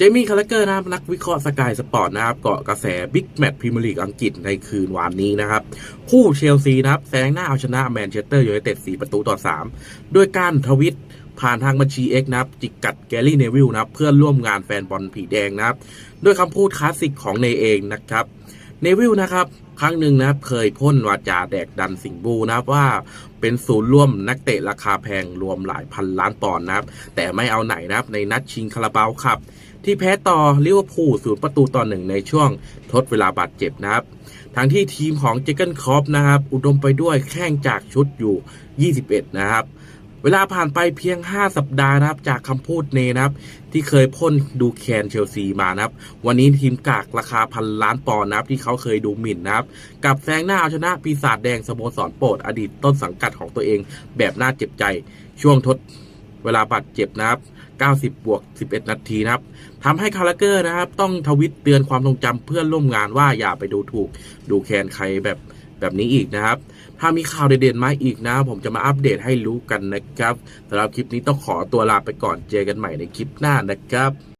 เจมี่คาร์เกอร์นะครับนักวิเคราะห์สกายสปอร์ตนะครับเกาะกระแสบิ๊กแมตช์พรีเมียร์ลีกอังกฤษในคืนวานนี้นะครับ คู่เชลซีนะครับแซงหน้าเอาชนะแมนเชสเตอร์ยูไนเต็ด4ประตูต่อ 3 ด้วยการทวิตผ่านทางบัญชี X นะครับ จิกกัดแกลลี่เนวิลนะครับ เพื่อนร่วมงานแฟนบอลผีแดงนะครับ ด้วยคำพูดคลาสสิกของเนเองนะครับเนวิลนะครับครั้งหนึ่งนะครับเคยพ่นวาจาแดกดันสิงบูนะครับว่าเป็นศูนย์ร่วมนักเตะราคาแพงรวมหลายพันล้านปอนด์นะครับ แต่ไม่เอาไหนนะครับในนัดชิงคาราบาวครับ ที่แพ้ต่อลิเวอร์พูลศูนย์ประตูต่อหนึ่งในช่วงทดเวลาบาดเจ็บนะครับทั้งที่ทีมของเจเกนครอปนะครับอุดมไปด้วยแข้งจากชุดอยู่ 21 นะครับ เวลาผ่านไปเพียง 5 สัปดาห์นะครับจากคำพูดเนนะครับ ที่เคยพ่นดูแคนเชลซีมานะครับ วันนี้ทีมกากราคาพันล้านปอนด์นะครับ ที่เขาเคยดูหมิ่นนะครับ กับแซงหน้าเอาชนะปีศาจแดงสโมสรโปรดอดีตต้นสังกัดของตัวเองแบบน่าเจ็บใจ ช่วงทดเวลาบาดเจ็บนะครับ 90 บวก 11 นาทีนะครับทำให้คาร์เกอร์นะครับ ต้องทวิตเตือนความทรงจำเพื่อนร่วมงานว่าอย่าไปดูถูกดูแคนใครแบบแบบนี้อีกนะครับ ถ้ามีข่าวเด่นๆมาอีกนะ ผมจะมาอัปเดตให้รู้กันนะครับสำหรับคลิปนี้ต้องขอตัวลาไปก่อนเจอกันใหม่ในคลิปหน้านะครับ